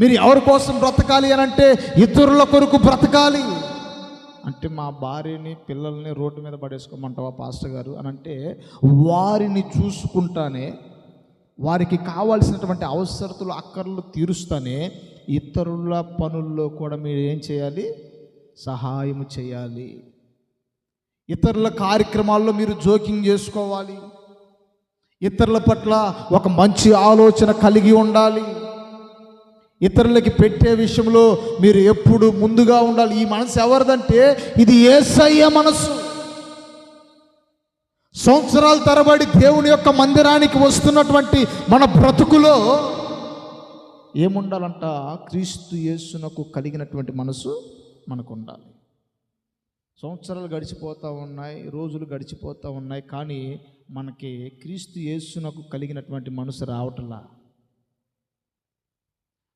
మీరు ఎవరి కోసం బ్రతకాలి అని అంటే ఇతరుల కొరకు బ్రతకాలి. అంటే మా భార్యని పిల్లల్ని రోడ్డు మీద పడేసుకోమంటావా పాస్టర్ గారు అని అంటే వారిని చూసుకుంటానే వారికి కావాల్సినటువంటి అవసరతలు అక్కర్లు తీరుస్తానే ఇతరుల పనుల్లో కూడా మీరు ఏం చేయాలి? సహాయం చేయాలి. ఇతరుల కార్యక్రమాల్లో మీరు జోకింగ్ చేసుకోవాలి. ఇతరుల పట్ల ఒక మంచి ఆలోచన కలిగి ఉండాలి. ఇతరులకి పెట్టే విషయంలో మీరు ఎప్పుడు ముందుగా ఉండాలి. ఈ మనసు ఎవరిదంటే ఇది ఏసయ్య మనసు. సంవత్సరాల తరబడి దేవుని యొక్క మందిరానికి వస్తున్నటువంటి మన బ్రతుకులో ఏముండాలంట? క్రీస్తు యేసునకు కలిగినటువంటి మనసు మనకు ఉండాలి సంవత్సరాలు గడిచిపోతూ ఉన్నాయి రోజులు గడిచిపోతూ ఉన్నాయి కానీ మనకి క్రీస్తు యేసునకు కలిగినటువంటి మనసు రావటంలా.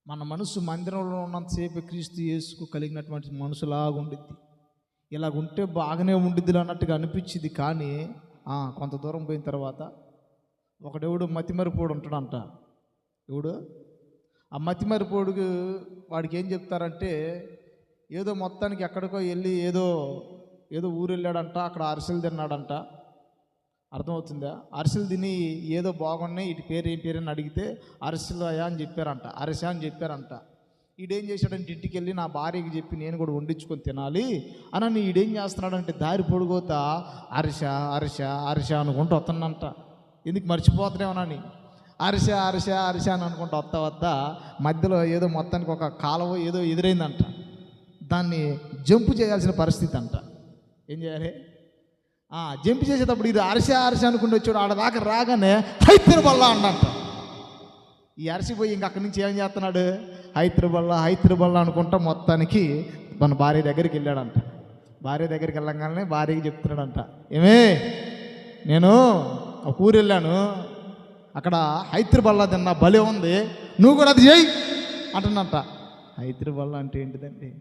మన మనసు మందిరంలో ఉన్నంతసేపు క్రీస్తు యేసుకు కలిగినటువంటి మనసులాగా ఉండిద్ది. ఇలాగుంటే బాగానే ఉండిద్ది అన్నట్టుగా అనిపించింది కానీ కొంత దూరం పోయిన తర్వాత ఒకడెవడు మతిమరిపోడు ఉంటాడంట. ఎవడు? ఆ మతిమరిపోడుకు వాడికి ఏం చెప్తారంటే ఏదో మొత్తానికి ఎక్కడికో వెళ్ళి ఏదో ఏదో ఊరు వెళ్ళాడంట అక్కడ అరిసెలు తిన్నాడంట. అర్థమవుతుందా? అరిసెలు తిని ఏదో బాగున్నాయి ఇటు పేరు ఏం పేరు అని అడిగితే అరిసెలు అయ్యా అని చెప్పారంట. అరిస అని చెప్పారంట. ఈడేం చేశాడంటే ఇంటికి వెళ్ళి నా భార్యకి చెప్పి నేను కూడా వండించుకొని తినాలి అని ఈడేం చేస్తున్నాడంటే దారి పొడుగోత అరిస అరిస అరిస అనుకుంటూ వస్తుందంట ఎందుకు మర్చిపోతున్నామనని అరిస అరిస అరిస అని అనుకుంటూ వస్తా వద్ద మధ్యలో ఏదో మొత్తానికి ఒక కాలువ ఏదో ఎదురైందంట. దాన్ని జంపు చేయాల్సిన పరిస్థితి అంట. ఏం చేయాలి? జంప్ చేసేటప్పుడు ఇది అరిసె అరిసె అనుకుంటూ వచ్చాడు ఆడ దాకా రాగానే హైదరాబాద్లో అండంట ఈ అరిసిపోయి ఇంక అక్కడి నుంచి ఏం చేస్తున్నాడు? హైదరాబాద్ హైదరాబాద్ అనుకుంటా మొత్తానికి మన భార్య దగ్గరికి వెళ్ళాడంట. భార్య దగ్గరికి వెళ్ళంగానే భార్యకి చెప్తున్నాడంట. ఏమే నేను ఒక ఊరు వెళ్ళాను. అక్కడ హైదరాబాద్లో తిన్న భలే ఉంది. నువ్వు కూడా అది చేయి అంటున్నంట. హైదరాబాద్ అంటే ఏంటిదండి?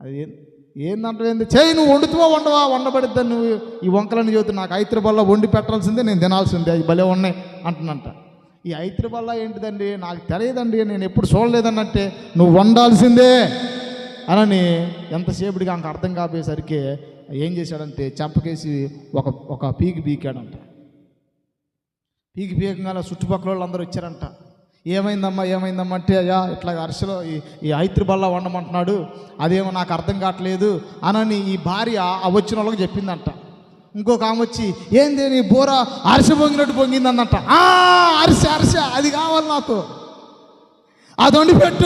అది ఏం ఏందంటే ఏంది? చేయి నువ్వు వండుతావా వండవా? వండబడిద్దా నువ్వు ఈ వంకలని చదువుతు నాకు హైదరాబాద్లో వండి పెట్టాల్సిందే నేను తినాల్సిందే అది భలే ఉన్నాయి అంటున్నంట. ఈ హైదరాబాద్లో ఏంటిదండి? నాకు తెలియదండి నేను ఎప్పుడు చూడలేదన్నట్టే నువ్వు వండాల్సిందే అనని ఎంతసేపటికి ఆమెకు అర్థం కాపోయేసరికి ఏం చేశాడంటే చెంపకేసి ఒక ఒక పీకి పీకాడంట. పీకి పీకంగా చుట్టుపక్కల వాళ్ళు అందరూ వచ్చారంట. ఏమైందమ్మా ఏమైందమ్మా అంటే అయ్యా ఇట్లా అరిసెలో ఈ ఈ హైదరాబాద్లో వండమంటున్నాడు. అదేమో నాకు అర్థం కావట్లేదు అనని ఈ భార్య ఆ వచ్చిన వాళ్ళకి చెప్పిందంట. ఇంకొక ఆమె వచ్చి ఏంది నీ బోర అరిసె పొంగినట్టు పొంగిందన్నట "ఆ, అరిసె అరిసె అది కావాలి నాకు. అది వండి పెట్టు